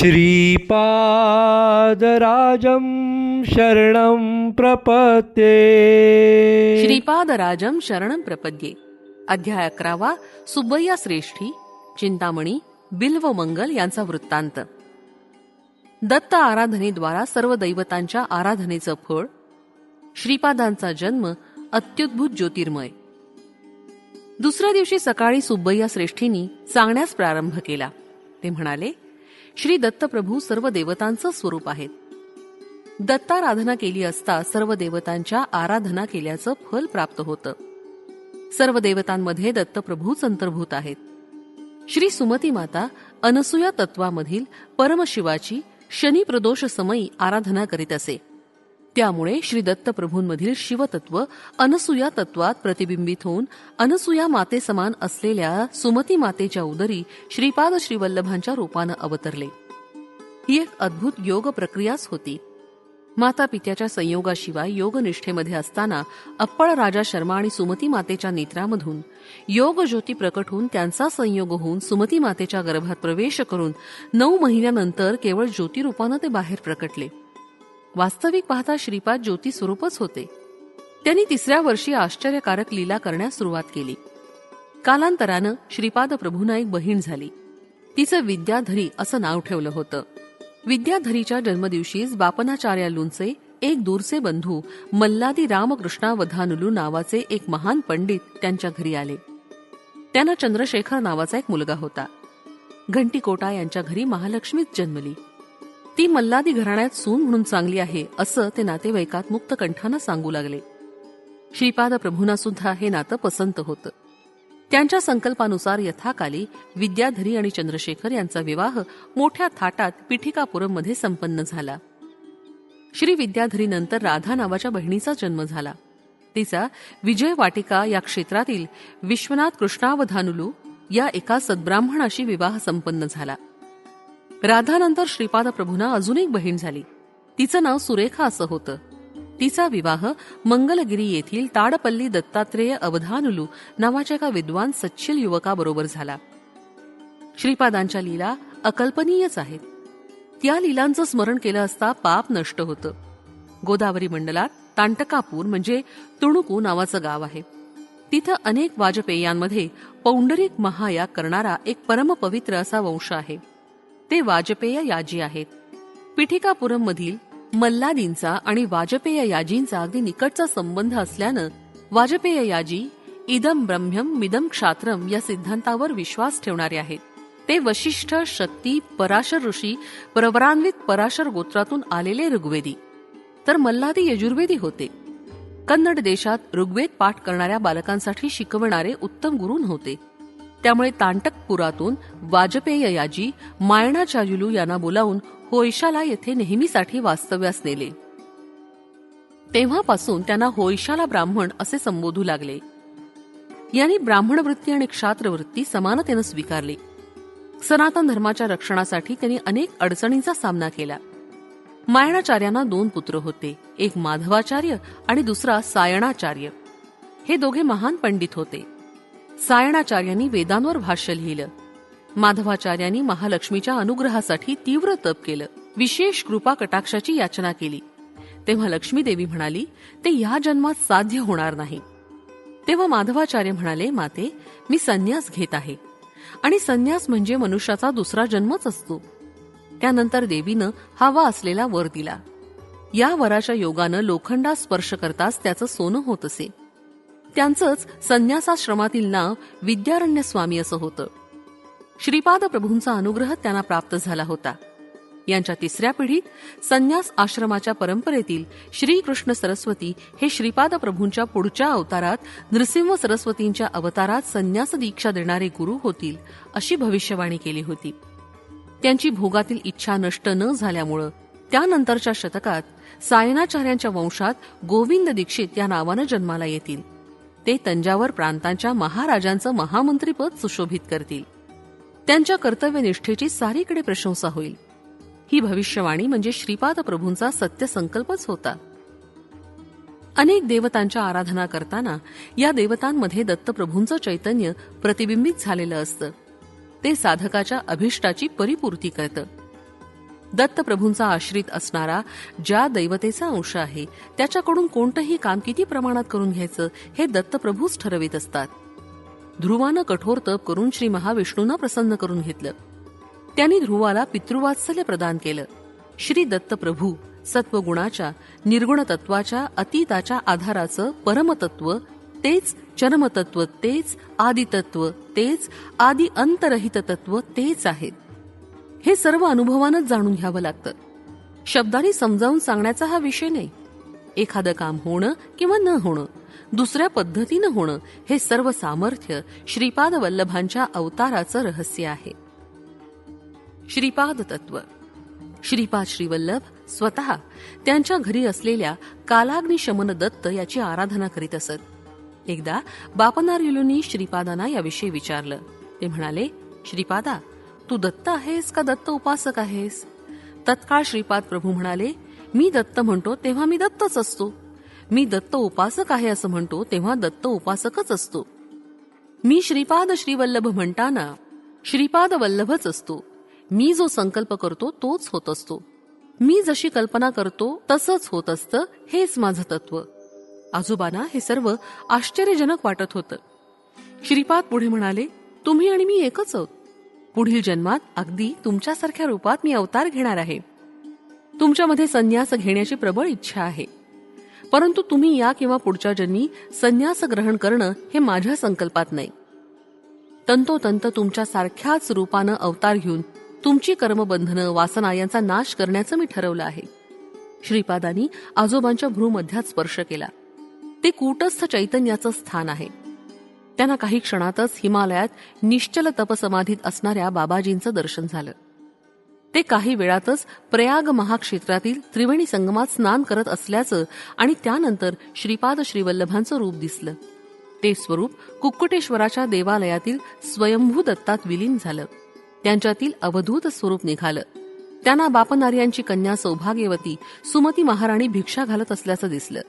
श्रीपादराजं शरणं प्रपद्ये। श्रीपादराजं शरणं प्रपद्ये। अध्याय अकरावा सुब्बय्या श्रेष्ठी चिंतामणी बिल्व मंगल यांचा वृत्तांत. दत्त आराधनेद्वारा सर्व दैवतांच्या आराधनेचं फळ श्रीपादांचा जन्म अत्युद्भूत ज्योतिर्मय. दुसऱ्या दिवशी सकाळी सुब्बय्या श्रेष्ठींनी सांगण्यास प्रारंभ केला. ते म्हणाले श्री दत्तप्रभू सर्व देवतांचं स्वरूप आहेत. दत्ताराधना केली असता सर्व देवतांच्या आराधना केल्याचं फल प्राप्त होतं. सर्व देवतांमध्ये दत्तप्रभूच अंतर्भूत आहेत. श्री सुमती माता अनसुया तत्वामधील परमशिवाची शनी प्रदोष समयी आराधना करीत असे. त्यामुळे श्री दत्तप्रभूंमधील शिवतत्व अनसुया तत्वात प्रतिबिंबित होऊन अनसुया माते समान असलेल्या सुमती मातेच्या उदरी श्रीपाद श्रीवल्लभांच्या रूपानं अवतरले. ही एक अद्भुत योग प्रक्रियाच होती. माता पित्याच्या संयोगाशिवाय योगनिष्ठेमध्ये असताना अप्पळ राजा शर्मा आणि सुमती मातेच्या नेत्रामधून योग ज्योती प्रकट होऊन त्यांचा संयोग होऊन सुमती मातेच्या गर्भात प्रवेश करून नऊ महिन्यानंतर केवळ ज्योतिरूपानं ते बाहेर प्रकटले. वास्तविक पाहता श्रीपाद ज्योती स्वरूपच होते. त्यांनी तिसऱ्या वर्षी आश्चर्यकारक लीला करण्यास सुरुवात केली. कालांतरानं श्रीपाद प्रभूंना एक बहीण झाली. तिचं विद्याधरी असं नाव ठेवलं होतं. विद्याधरीच्या जन्मदिवशीच बापनाचार्यालूंचे एक दूरचे बंधू मल्लादी रामकृष्णावधानुलू नावाचे एक महान पंडित त्यांच्या घरी आले. त्यांना चंद्रशेखर नावाचा एक मुलगा होता. घंटीकोटा यांच्या घरी महालक्ष्मीच जन्मली. ती मल्लादी घराण्यात सून म्हणून चांगली आहे असं ते नातेवाईकात मुक्त कंठानं सांगू लागले. श्रीपाद प्रभूंना सुद्धा हे नातं पसंत होतं. त्यांच्या संकल्पानुसार यथाकाली विद्याधरी आणि चंद्रशेखर यांचा विवाह मोठ्या थाटात पिठिकापुरममध्ये संपन्न झाला. श्री विद्याधरीनंतर राधा नावाच्या बहिणीचा जन्म झाला. तिचा विजय वाटिका या क्षेत्रातील विश्वनाथ कृष्णावधानुलू या एका सद्ब्राह्मणाशी विवाह संपन्न झाला. राधानंतर श्रीपाद प्रभूंना अजून एक बहीण झाली. तिचं नाव सुरेखा असं होतं. तिचा विवाह मंगलगिरी येथील ताडपल्ली दत्तात्रेय अवधानुलू नावाच्या एका विद्वान सच्छिल युवकाबरोबर झाला. श्रीपादांच्या लीला अकल्पनीयच आहेत. त्या लीलांचं स्मरण केलं असता पाप नष्ट होतं. गोदावरी मंडलात तांटकापूर म्हणजे तुणुकू नावाचं गाव आहे. तिथं अनेक वाजपेयांमध्ये पौंडरिक महायाग करणारा एक परमपवित्र असा वंश आहे. ते वाजपेय याजी आहेत. पिठिकापुरम मधील मल्लादींचा आणि वाजपेय याजींचा अगदी निकटचा संबंध असल्यानं वाजपेय याजी इदम ब्रह्म्यम मिदम क्षात्रम या सिद्धांतावर विश्वास ठेवणारे आहेत. ते वशिष्ठ शक्ती पराशर ऋषी प्रवरान्वित पराशर गोत्रातून आलेले ऋग्वेदी. तर मल्लादी यजुर्वेदी होते. कन्नड देशात ऋग्वेद पाठ करणाऱ्या बालकांसाठी शिकवणारे उत्तम गुरु नव्हते त्यामुळे तांटकपुरातून वाजपेय याजी मायणाचार्युलू यांना बोलावून होयशाला येथे नेहमीसाठी वास्तव्यास नेले तेव्हापासून त्यांना होयशाला ब्राह्मण असे संबोधू लागले. यांनी ब्राह्मण वृत्ती आणि क्षात्र वृत्ती समानतेनं स्वीकारली. सनातन धर्माच्या रक्षणासाठी त्यांनी अनेक अडचणींचा सामना केला. मायणाचार्यांना दोन पुत्र होते एक माधवाचार्य आणि दुसरा सायणाचार्य. हे दोघे महान पंडित होते. सायणाचार्यांनी वेदांवर भाष्य लिहिलं. माधवाचार्यांनी महालक्ष्मीच्या अनुग्रहासाठी तीव्र तप केलं. विशेष कृपा कटाक्षाची याचना केली. तेव्हा लक्ष्मी देवी म्हणाली ते या जन्मात साध्य होणार नाही. तेव्हा माधवाचार्य म्हणाले माते मी संन्यास घेत आहे. आणि संन्यास म्हणजे मनुष्याचा दुसरा जन्मच असतो. त्यानंतर देवीनं हवा असलेला वर दिला. या वराच्या योगानं लोखंडा स्पर्श करताच त्याचं सोनं होत असे. त्यांचंच संन्यासाश्रमातील नाव विद्यारण्य स्वामी असं होतं. श्रीपाद प्रभूंचा अनुग्रह त्यांना प्राप्त झाला होता. यांच्या तिसऱ्या पिढीत संन्यास आश्रमाच्या परंपरेतील श्रीकृष्ण सरस्वती हे श्रीपाद प्रभूंच्या पुढच्या अवतारात नृसिंह सरस्वतींच्या अवतारात संन्यास दीक्षा देणारे गुरु होतील अशी भविष्यवाणी केली होती. त्यांची भोगातील इच्छा नष्ट न झाल्यामुळं त्यानंतरच्या शतकात सायनाचार्यांच्या वंशात गोविंद दीक्षित या नावानं जन्माला येतील. ते तंजावर प्रांतांच्या महाराजांचं महामंत्रीपद सुशोभित करतील. त्यांच्या कर्तव्यनिष्ठेची सारीकडे प्रशंसा होईल. ही भविष्यवाणी म्हणजे श्रीपाद प्रभूंचा सत्यसंकल्पच होता. अनेक देवतांच्या आराधना करताना या देवतांमध्ये दत्तप्रभूंचं चैतन्य प्रतिबिंबित झालेलं असतं. ते साधकाच्या अभिष्टाची परिपूर्ती करतं. दत्तप्रभूंचा आश्रित असणारा ज्या दैवतेचा अंश आहे त्याच्याकडून कोणतंही काम किती प्रमाणात करून घ्यायचं हे दत्तप्रभूच ठरवित असतात. ध्रुवानं कठोर तप करून श्री महाविष्णूंना प्रसन्न करून घेतलं. त्यांनी ध्रुवाला पितृवात्सल्य प्रदान केलं. श्री दत्तप्रभू सत्वगुणाच्या निर्गुण तत्वाच्या अतीताच्या आधाराचं परमतत्व तेच चरमतत्व तेच आदितत्व तेच आदि अंतरहित तत्व तेच आहेत. हे सर्व अनुभवानच जाणून घ्यावं लागतं. शब्दांनी समजावून सांगण्याचा हा विषय नाही. एखादं काम होणं किंवा न होणं दुसऱ्या पद्धतीनं होणं हे सर्व सामर्थ्य श्रीपाद वल्लभांच्या अवताराचं रहस्य आहे. श्रीपाद तत्व. श्रीपाद श्रीवल्लभ स्वतः त्यांच्या घरी असलेल्या कालाग्निशमन दत्त याची आराधना करीत असत. एकदा बापनार्युलूंनी श्रीपादांना याविषयी विचारलं. ते म्हणाले श्रीपादा तू दत्त आहेस का दत्त उपासक आहेस? तत्काळ श्रीपाद प्रभू म्हणाले मी दत्त म्हणतो तेव्हा मी दत्तच असतो. मी दत्त उपासक आहे असं म्हणतो तेव्हा दत्त उपासकच असतो. मी श्रीपाद श्रीवल्लभ म्हणताना श्रीपाद वल्लभच असतो. मी जो संकल्प करतो तोच होत असतो. मी जशी कल्पना करतो तसंच होत असतं हेच माझं तत्व. आजोबांना हे सर्व आश्चर्यजनक वाटत होतं. श्रीपाद पुढे म्हणाले तुम्ही आणि मी एकच आहोत. पुढील जन्मात अगदी तुमच्यासारख्या रूपात मी अवतार घेणार आहे. तुमच्यामध्ये संन्यास घेण्याची प्रबळ इच्छा आहे. परंतु तुम्ही या किंवा पुढच्या जन्मी संन्यास ग्रहण करणं हे माझ्या संकल्पात नाही. तंतोतंत तुमच्या सारख्याच रूपानं अवतार घेऊन तुमची कर्मबंधनं वासना यांचा नाश करण्याचं मी ठरवलं आहे. श्रीपादांनी आजोबांच्या भ्रूमध्यात स्पर्श केला. ते कूटस्थ चैतन्याचं स्थान आहे. त्यांना काही क्षणातच हिमालयात निश्चल तपसमाधीत असणाऱ्या बाबाजींचं दर्शन झालं. ते काही वेळातच प्रयाग महाक्षेत्रातील त्रिवेणी संगमात स्नान करत असल्याचं आणि त्यानंतर श्रीपाद श्रीवल्लभांचं रूप दिसलं. ते स्वरूप कुक्कुटेश्वराच्या देवालयातील स्वयंभू दत्तात विलीन झालं. त्यांच्यातील अवधूत स्वरूप निघालं. त्यांना बापनार्यांची कन्या सौभाग्यवती सुमती महाराणी भिक्षा घालत असल्याचं दिसलं.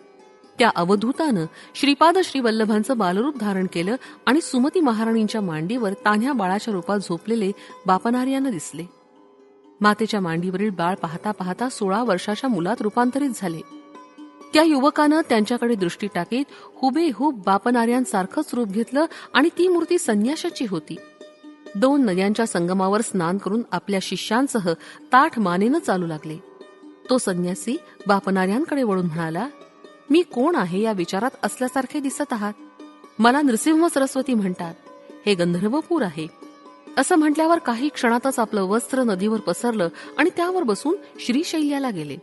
त्या अवधूतानं श्रीपाद श्रीवल्लभांचं बालरूप धारण केलं आणि सुमती महाराणींच्या मांडीवर तान्ह्या बाळाच्या रूपात झोपलेले बापनार्यांना दिसले. मातेच्या मांडीवरील बाळ पाहता पाहता सोळा वर्षाच्या मुलात रूपांतरित झाले. त्या युवकानं त्यांच्याकडे दृष्टी टाकीत हुबेहूब बापनाऱ्यांसारखंच रूप घेतलं आणि ती मूर्ती संन्याशाची होती. दोन नद्यांच्या संगमावर स्नान करून आपल्या शिष्यांसह ताठ मानेनं चालू लागले. तो संन्यासी बापनाऱ्यांकडे वळून म्हणाला मी कोण आहे या विचारात असल्यासारखे दिसत आहात? मला नृसिंह सरस्वती म्हणतात हे गंधर्वपूर आहे. असं म्हटल्यावर काही क्षणातच आपलं वस्त्र नदीवर पसरलं आणि त्यावर बसून श्रीशैल्याला गेले.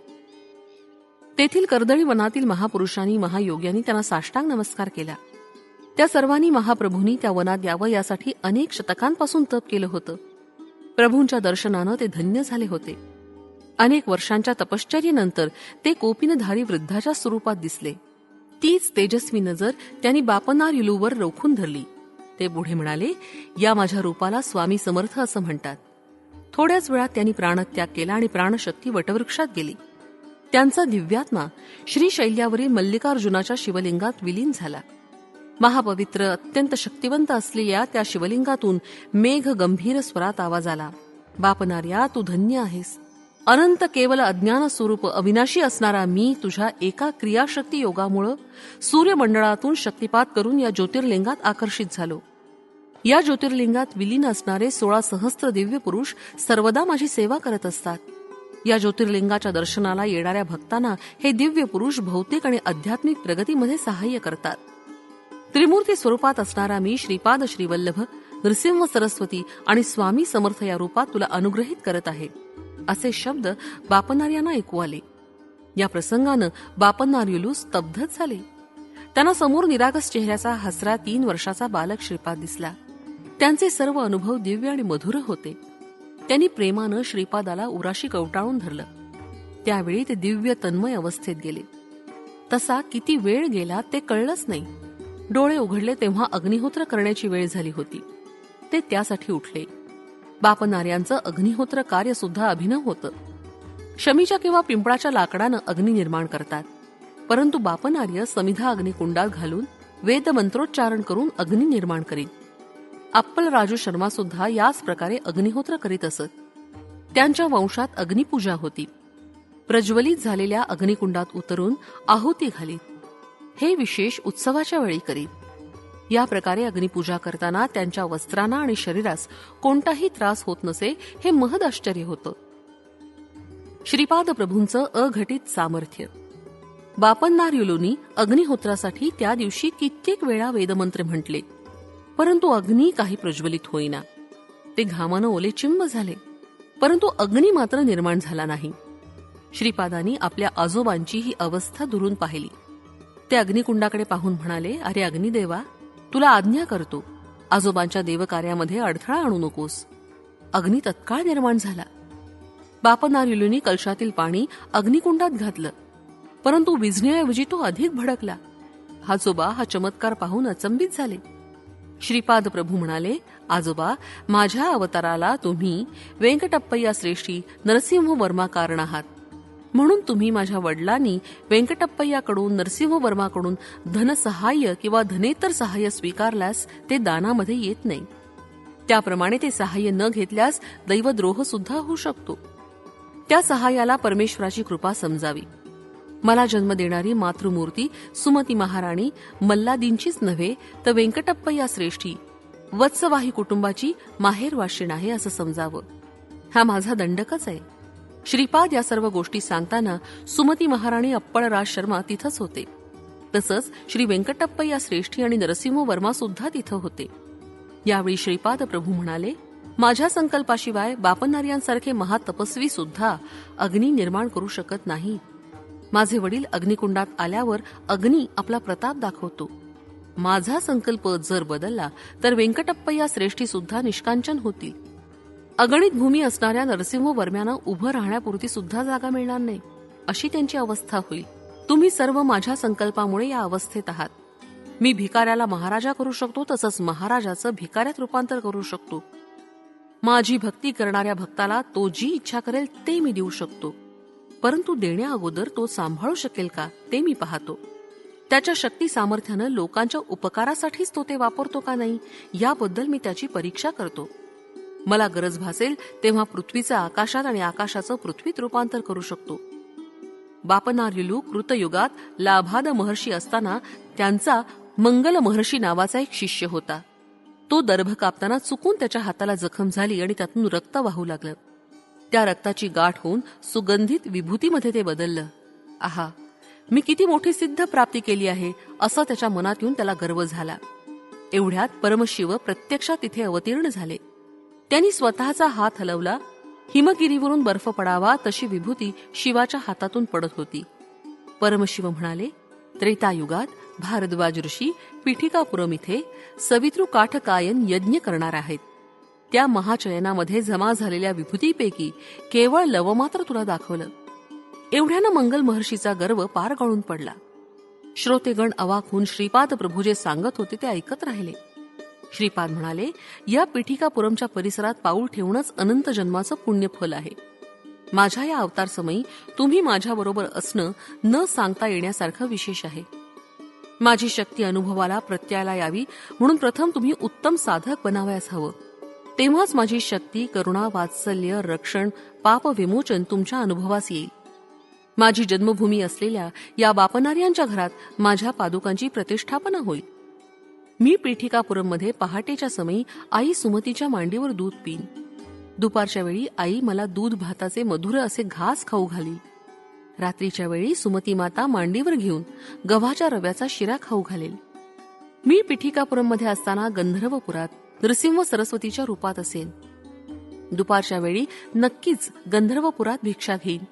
तेथील कर्दळी वनातील महापुरुषांनी महायोग्यांनी त्यांना साष्टांग नमस्कार केला. त्या सर्वांनी महाप्रभूंनी त्या वनात यावं यासाठी अनेक शतकांपासून तप केलं होतं. प्रभूंच्या दर्शनानं ते धन्य झाले होते. अनेक वर्षांच्या तपश्चर्येनंतर ते कोपिनधारी वृद्धाच्या स्वरूपात दिसले. तीच तेजस्वी नजर त्यांनी बापनार युलूवर रोखून धरली. ते पुढे म्हणाले या माझ्या रूपाला स्वामी समर्थ असं म्हणतात. थोड्याच वेळात त्यांनी प्राणत्याग केला आणि प्राणशक्ती वटवृक्षात गेली. त्यांचा दिव्यात्मा श्रीशैल्यावरील मल्लिकार्जुनाच्या शिवलिंगात विलीन झाला. महापवित्र अत्यंत शक्तिवंत असलेल्या त्या शिवलिंगातून मेघ गंभीर स्वरात आवाज आला. बापनार्या तू धन्य आहेस. अनंत केवल अज्ञान स्वरूप अविनाशी असणारा मी तुझ्या एका क्रियाशक्ती योगामुळं सूर्यमंडळातून शक्तिपात करून या ज्योतिर्लिंगात आकर्षित झालो. या ज्योतिर्लिंगात विलीन असणारे सोळा सहस्त्र दिव्य पुरुष सर्वदा माझी सेवा करत असतात. या ज्योतिर्लिंगाच्या दर्शनाला येणाऱ्या भक्तांना हे दिव्य पुरुष भौतिक आणि आध्यात्मिक प्रगतीमध्ये सहाय्य करतात. त्रिमूर्ती स्वरूपात असणारा मी श्रीपाद श्रीवल्लभ नृसिंह सरस्वती आणि स्वामी समर्थ या रूपात तुला अनुग्रहित करत आहे. असे शब्द बापनार्यांना ऐकू आले. या प्रसंगानं बापनार्युलू स्तब्धच झाले. त्यांना समोर निरागस चेहऱ्याचा हसरा तीन वर्षाचा बालक श्रीपाद दिसला. त्यांचे सर्व अनुभव दिव्य आणि मधुर होते. त्यांनी प्रेमानं श्रीपादाला उराशी कवटाळून धरलं. त्यावेळी ते दिव्य तन्मय अवस्थेत गेले. तसा किती वेळ गेला ते कळलंच नाही. डोळे उघडले तेव्हा अग्निहोत्र करण्याची वेळ झाली होती. ते त्यासाठी उठले. बापनार्यांचं अग्निहोत्र कार्य सुद्धा अभिनव होतं. शमीच्या किंवा पिंपळाच्या लाकडानं अग्नी निर्माण करतात. परंतु बापनार्य समिधा अग्निकुंडात घालून वेद मंत्रोच्चारण करून अग्नी निर्माण करीत. अप्पल राजू शर्मा सुद्धा याच प्रकारे अग्निहोत्र करीत असत. त्यांच्या वंशात अग्निपूजा होती. प्रज्वलित झालेल्या अग्निकुंडात उतरून आहुती घालीत. हे विशेष उत्सवाच्या वेळी करीत. या प्रकारे अग्निपूजा करताना त्यांच्या वस्त्रांना आणि शरीरास कोणताही त्रास होत नसे हे महद आश्चर्य होतं. श्रीपाद प्रभूंचं अघटित सामर्थ्य. बापन्नार युलोनी अग्निहोत्रासाठी त्या दिवशी कित्येक वेळा वेदमंत्र म्हटले. परंतु अग्नी काही प्रज्वलित होईना. ते घामानं ओले चिंब झाले. परंतु अग्नी मात्र निर्माण झाला नाही. श्रीपादांनी आपल्या आजोबांची ही अवस्था दुरून पाहिली. ते अग्निकुंडाकडे पाहून म्हणाले अरे अग्निदेवा तुला आज्ञा करतो. आजोबांच्या देवकार्यामध्ये अडथळा आणू नकोस. अग्नी तत्काळ निर्माण झाला. बापनारिलूनी कलशातील पाणी अग्निकुंडात घातलं. परंतु विझण्याऐवजी तो अधिक भडकला. आजोबा हा चमत्कार पाहून अचंबित झाले. श्रीपाद प्रभू म्हणाले आजोबा माझ्या अवताराला तुम्ही वेंकटप्पय्या श्रेष्ठी नरसिंह वर्मा कारण आहात. म्हणून तुम्ही माझ्या वडिलांनी व्यंकटप्पय्याकडून नरसिंह वर्माकडून धनसहाय्य किंवा धनेतर सहाय्य स्वीकारल्यास ते दानामध्ये येत नाही. त्याप्रमाणे ते सहाय्य न घेतल्यास दैवद्रोह सुद्धा होऊ शकतो. त्या सहाय्याला परमेश्वराची कृपा समजावी. मला जन्म देणारी मातृमूर्ती सुमती महाराणी मल्लादींचीच नव्हे तर व्यंकटप्पय्या श्रेष्ठी वत्सवाही कुटुंबाची माहेर वाशिण आहे असं समजावं. हा माझा दंडकच आहे. श्रीपाद या सर्व गोष्टी सांगताना सुमती महाराणी अप्पळराज शर्मा तिथंच होते. तसंच श्री व्यंकटप्पय्या श्रेष्ठी आणि नरसिंह वर्मा सुद्धा तिथं होते. यावेळी श्रीपाद प्रभू म्हणाले माझ्या संकल्पाशिवाय बापनार्यांसारखे महातपस्वी सुद्धा अग्नी निर्माण करू शकत नाही. माझे वडील अग्निकुंडात आल्यावर अग्नी आपला प्रताप दाखवतो. माझा संकल्प जर बदलला तर व्यंकटप्पय्या श्रेष्ठी सुद्धा निष्कांचन होतील. अगणित भूमी असणाऱ्या नरसिंह वर्म्यानं उभं राहण्यापुरती सुद्धा जागा मिळणार नाही. अशी त्यांची अवस्था होईल. तुम्ही सर्व माझ्या संकल्पामुळे या अवस्थेत आहात. मी भिकाऱ्याला महाराजा करू शकतो तसंच महाराजाचं भिकाऱ्यात रूपांतर करू शकतो. माझी भक्ती करणाऱ्या भक्ताला तो जी इच्छा करेल ते मी देऊ शकतो. परंतु देण्या अगोदर तो सांभाळू शकेल का ते मी पाहतो. त्याच्या शक्ती सामर्थ्यानं लोकांच्या उपकारासाठीच तो ते वापरतो का नाही याबद्दल मी त्याची परीक्षा करतो. मला गरज भासेल तेव्हा पृथ्वीचं आकाशात आणि आकाशाचं पृथ्वीत रूपांतर करू शकतो. बापनार्युलू कृतयुगात लाभाद महर्षी असताना त्यांचा मंगल महर्षी नावाचा एक शिष्य होता. तो दर्भ कापताना चुकून त्याच्या हाताला जखम झाली आणि त्यातून रक्त वाहू लागलं. त्या रक्ताची गाठ होऊन सुगंधित विभूतीमध्ये ते बदललं. आहा मी किती मोठी सिद्ध प्राप्ती केली आहे असं त्याच्या मनात येऊन त्याला गर्व झाला. एवढ्यात परमशिव प्रत्यक्षात तिथे अवतीर्ण झाले. त्यांनी स्वतःचा हात हलवला हिमगिरीवरून बर्फ पडावा तशी विभूती शिवाच्या हातातून पडत होती. परमशिव म्हणाले त्रेतायुगात भारद्वाज ऋषी पिठिकापुरम इथे सवितृ काठकायन यज्ञ करणार आहेत. त्या महाचयनामध्ये जमा झालेल्या विभूतीपैकी केवळ लवमात्र तुला दाखवलं. एवढ्यानं मंगल महर्षीचा गर्व पार गळून पडला. श्रोतेगण अवाक होऊन श्रीपाद प्रभू जे सांगत होते ते ऐकत राहिले. श्रीपाद म्हणाले या पिठिकापुरमच्या परिसरात पाऊल ठेवणंच अनंत जन्माचं पुण्यफल आहे. माझ्या या अवतार समयी तुम्ही माझ्याबरोबर असणं न सांगता येण्यासारखं विशेष आहे. माझी शक्ती अनुभवाला प्रत्ययाला यावी म्हणून प्रथम तुम्ही उत्तम साधक बनावयास हवं. तेव्हाच माझी शक्ती करुणा वात्सल्य रक्षण पाप विमोचन तुमच्या अनुभवास येईल. माझी जन्मभूमी असलेल्या या बापनार्यांच्या घरात माझ्या पादुकांची प्रतिष्ठापना होईल. मी पीठिकापुरममध्ये पहाटेच्या समयी आई सुमतीच्या मांडीवर दूध पिन. दुपारच्या वेळी आई मला दूध भाताचे मधुर असे घास खाऊ घाली रात्रीच्या वेळी सुमती माता मांडीवर घेऊन गव्हाच्या रव्याचा शिरा खाऊ घालेल. मी पिठिकापुरममध्ये असताना गंधर्वपुरात नृसिंह सरस्वतीच्या रूपात असेन. दुपारच्या वेळी नक्कीच गंधर्वपुरात भिक्षा घेईन.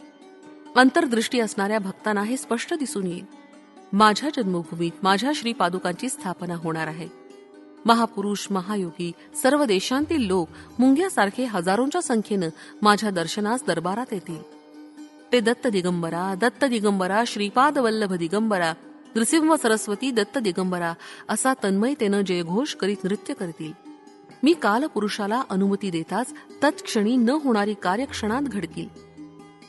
अंतर्दृष्टी असणाऱ्या भक्तांना हे स्पष्ट दिसून येईल माझ्या जन्मभूमीत माझ्या श्री पादुकांची स्थापना होणार आहे. महापुरुष महायोगी सर्व देशांतील लोक मुंग्यासारखे हजारोंच्या संख्येनं माझ्या दर्शनास दरबारात येतील. ते दत्त दिगंबरा दत्त दिगंबरा श्रीपाद वल्लभ दिगंबरा नृसिंह सरस्वती दत्त दिगंबरा असा तन्मयतेनं जयघोष करीत नृत्य करतील. मी कालपुरुषाला अनुमती देताच तत्क्षणी न होणारी कार्यक्षणात घडतील.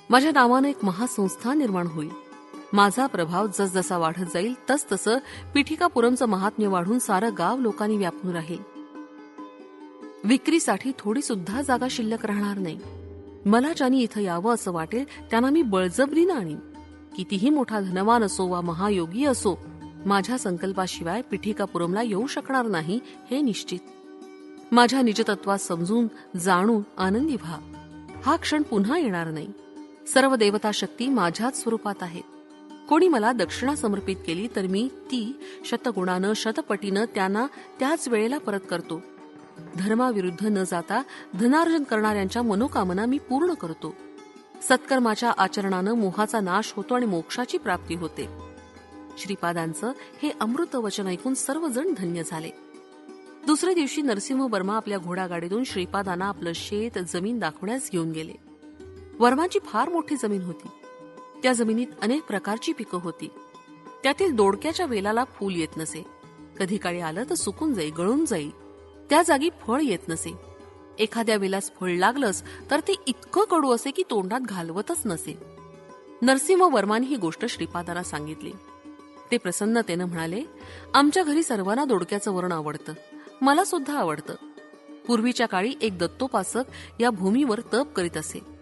माझ्या नावानं एक महासंस्था निर्माण होईल. माझा प्रभाव जसजसा वाढत जाईल तसतसं पिठिकापुरमचं महात्म्य वाढून सारं गाव लोकांनी व्यापून राहील. विक्रीसाठी थोडी सुद्धा जागा शिल्लक राहणार नाही. मला ज्यांनी इथं यावं असं वाटेल त्यांना मी बळजबरीनं आणीन. कितीही मोठा धनवान असो वा महायोगी असो माझ्या संकल्पाशिवाय पिठिकापुरमला येऊ शकणार नाही हे निश्चित. माझ्या निजतत्वात समजून जाणून आनंदी व्हा. हा क्षण पुन्हा येणार नाही. सर्व देवता शक्ती माझ्याच स्वरूपात आहेत. कोणी मला दक्षिणा समर्पित केली तर मी ती शतगुणानं शतपटीनं त्यांना त्याच वेळेला परत करतो. धर्माविरुद्ध न जाता धनार्जन करणाऱ्यांच्या मनोकामना मी पूर्ण करतो. सत्कर्माच्या आचरणानं मोहाचा नाश होतो आणि मोक्षाची प्राप्ती होते. श्रीपादांचं हे अमृत वचन ऐकून सर्वजण धन्य झाले. दुसऱ्या दिवशी नरसिंह वर्मा आपल्या घोडागाडीतून श्रीपादांना आपलं शेत जमीन दाखवण्यास घेऊन गेले. वर्माची फार मोठी जमीन होती. त्या जमिनीत अनेक प्रकारची पिकं होती. त्यातील दोडक्याच्या वेलाला फूल येत नसे. कधी काळी आलं तर सुकून जाई गळून जाई. त्या जागी फळ येत नसे. एखाद्या वेलास फळ लागलंच तर ते इतकं कडू असे की तोंडात घालवतच नसे. नरसिंह वर्मान ही गोष्ट श्रीपादाला सांगितली. ते प्रसन्नतेनं म्हणाले आमच्या घरी सर्वांना दोडक्याचं वरण आवडतं. मला सुद्धा आवडतं. पूर्वीच्या काळी एक दत्तोपासक या भूमीवर तप करीत असे.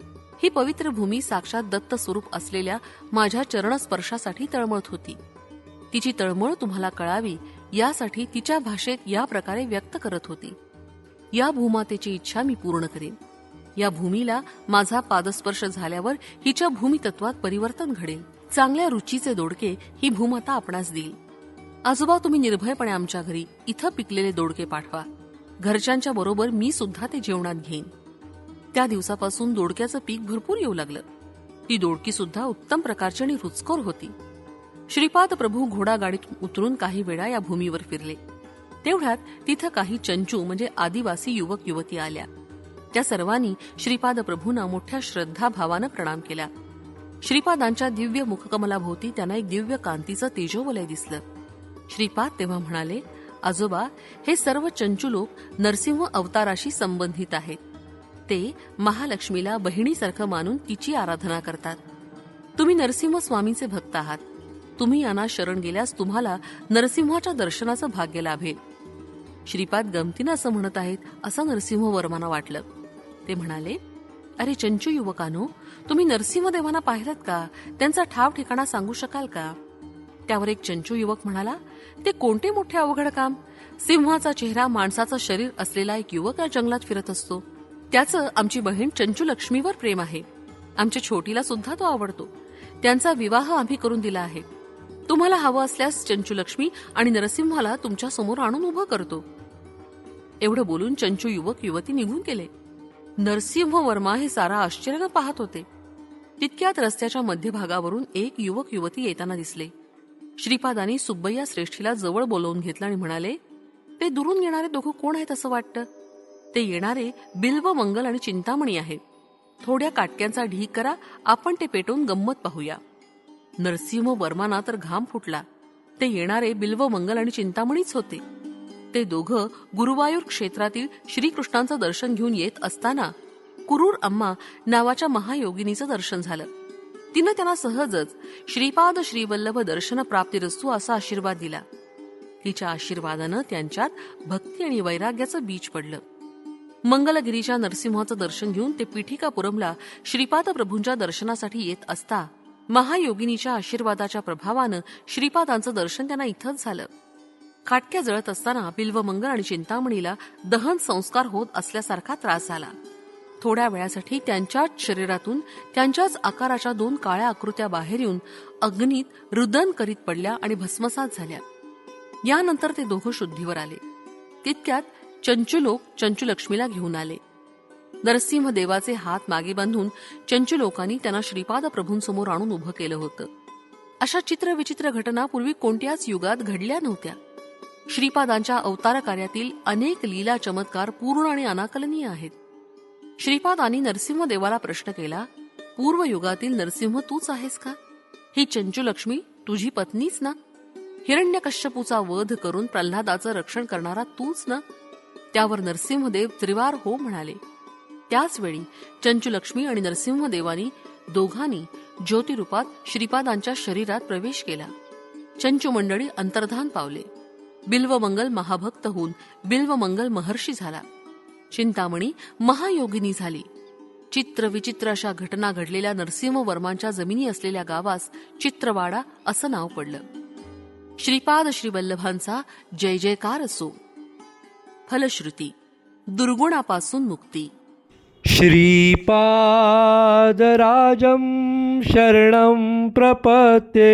ही पवित्र भूमी साक्षात दत्त स्वरूप असलेल्या माझ्या चरणस्पर्शासाठी तळमळत होती. तिची तळमळ तुम्हाला कळावी यासाठी तिच्या भाषेत या प्रकारे व्यक्त करत होती. या भूमातेची इच्छा मी पूर्ण करेन. या भूमीला माझा पादस्पर्श झाल्यावर हिच्या भूमितत्वात परिवर्तन घडेल. चांगल्या रुचीचे दोडके ही भूमाता आपणास देईल. आजोबा तुम्ही निर्भयपणे आमच्या घरी इथं पिकलेले दोडके पाठवा. घरच्यांच्या बरोबर मी सुद्धा ते जेवणात घेईन. त्या दिवसापासून दोडक्याचं पीक भरपूर येऊ लागलं. ती दोडकी सुद्धा उत्तम प्रकारची आणि रुचकोर होती. श्रीपाद प्रभू घोडागाडीत उतरून काही वेळा या भूमीवर फिरले. तेवढ्यात तिथं काही चंचू म्हणजे आदिवासी युवक युवती आल्या. त्या सर्वांनी श्रीपाद प्रभूंना मोठ्या श्रद्धाभावानं प्रणाम केला. श्रीपादांच्या दिव्य मुखकमलाभोवती त्यांना एक दिव्य कांतीचं तेजोवलय दिसलं. श्रीपाद तेव्हा म्हणाले आजोबा हे सर्व चंचू लोक नरसिंह अवताराशी संबंधित आहेत. ते महालक्ष्मीला बहिणीसारखं मानून तिची आराधना करतात. तुम्ही नरसिंह स्वामींचे भक्त आहात. तुम्ही यांना शरण गेल्यास तुम्हाला नरसिंहाच्या दर्शनाचं भाग्य लाभेल. श्रीपाद गमतीनं असं म्हणत आहेत असं नरसिंह वर्माना वाटलं. ते म्हणाले अरे चंचू युवकानो तुम्ही नरसिंह देवांना का? त्यांचा ठाव ठिकाणा सांगू शकाल का? त्यावर एक चंचू युवक म्हणाला ते कोणते मोठे अवघड काम? सिंहाचा चेहरा माणसाचं शरीर असलेला एक युवक या जंगलात फिरत असतो. त्याचं आमची बहीण चंचू लक्ष्मीवर प्रेम आहे. आमच्या छोटीला सुद्धा तो आवडतो. त्यांचा विवाह आम्ही करून दिला आहे. तुम्हाला हवं असल्यास चंचू लक्ष्मी आणि नरसिंहाला तुमच्यासमोर आणून उभं करतो. एवढं बोलून चंचू युवक युवती निघून गेले. नरसिंह वर्मा हे सारा आश्चर्यानं पाहत होते. तितक्यात रस्त्याच्या मध्यभागावरून एक युवक युवती येताना दिसले. श्रीपादांनी सुब्बय्या श्रेष्ठीला जवळ बोलवून घेतलं आणि म्हणाले ते दुरून येणारे दोघं कोण आहेत असं वाटतं? ते येणारे बिल्व मंगल आणि चिंतामणी आहेत. थोड्या काटक्यांचा ढीक करा आपण ते पेटवून गंमत पाहूया. नरसिंह वर्माना तर घाम फुटला. ते येणारे बिल्व मंगल आणि चिंतामणीच होते. ते दोघं गुरुवायूर क्षेत्रातील श्रीकृष्णांचं दर्शन घेऊन येत असताना कुरूर अम्मा नावाच्या महायोगिनीचं दर्शन झालं. तिनं त्यांना सहजच श्रीपाद श्रीवल्लभ दर्शन प्राप्तिरस्तू असा आशीर्वाद दिला. तिच्या आशीर्वादानं त्यांच्यात भक्ती आणि वैराग्याचं बीज पडलं. मंगलगिरीच्या नरसिंहाचं दर्शन घेऊन ते पिठिकापुरमला श्रीपाद प्रभूंच्या दर्शनासाठी येत असता. महायोगिनीच्या आशीर्वादाच्या प्रभावानं श्रीपादांचं दर्शन त्यांना इथंच झालं. काटक्या जळत असताना बिल्वमंगल आणि चिंतामणीला दहन संस्कार होत असल्यासारखा त्रास झाला. थोड्या वेळासाठी त्यांच्याच शरीरातून त्यांच्याच आकाराच्या दोन काळ्या आकृत्या बाहेर येऊन अग्नीत रुदन करीत पडल्या आणि भस्मसात झाल्या. यानंतर ते दोघं शुद्धीवर आले. तितक्यात चंचू लोक चंचू लक्ष्मीला घेऊन आले. नरसिंह देवाचे हात मागे बांधून चंचू लोकांनी त्यांना श्रीपाद प्रभूंसमोर आणून उभं केलं होतं. अशा चित्रविचित्र घटना पूर्वी कोणत्याच युगात घडल्या नव्हत्या. श्रीपादांच्या अवतार कार्यातील अनेक लीला चमत्कार पूर्ण आणि अनाकलनीय आहेत. श्रीपादांनी नरसिंह देवाला प्रश्न केला पूर्व युगातील नरसिंह तूच आहेस का? ही चंचुलक्ष्मी तुझी पत्नीच ना? हिरण्यकश्यपूचा वध करून प्रल्हादाचं रक्षण करणारा तूच ना? त्यावर नरसिंहदेव त्रिवार हो म्हणाले. त्याचवेळी चंचुलक्ष्मी आणि नरसिंहदेवानी दोघांनी ज्योतिरूपात श्रीपादांच्या शरीरात प्रवेश केला. चंचू मंडळी अंतर्धान पावले. बिल्वमंगल महाभक्त होऊन बिल्वमंगल महर्षी झाला. चिंतामणी महायोगिनी झाली. चित्र विचित्र अशा घटना घडलेल्या नरसिंहवर्मांच्या जमिनी असलेल्या गावास चित्रवाडा असं नाव पडलं. श्रीपाद श्रीवल्लभांचा जय जयकार असो. फलश्रुती दुर्गुणापासून मुक्ती. श्रीपादराजं शरणं प्रपते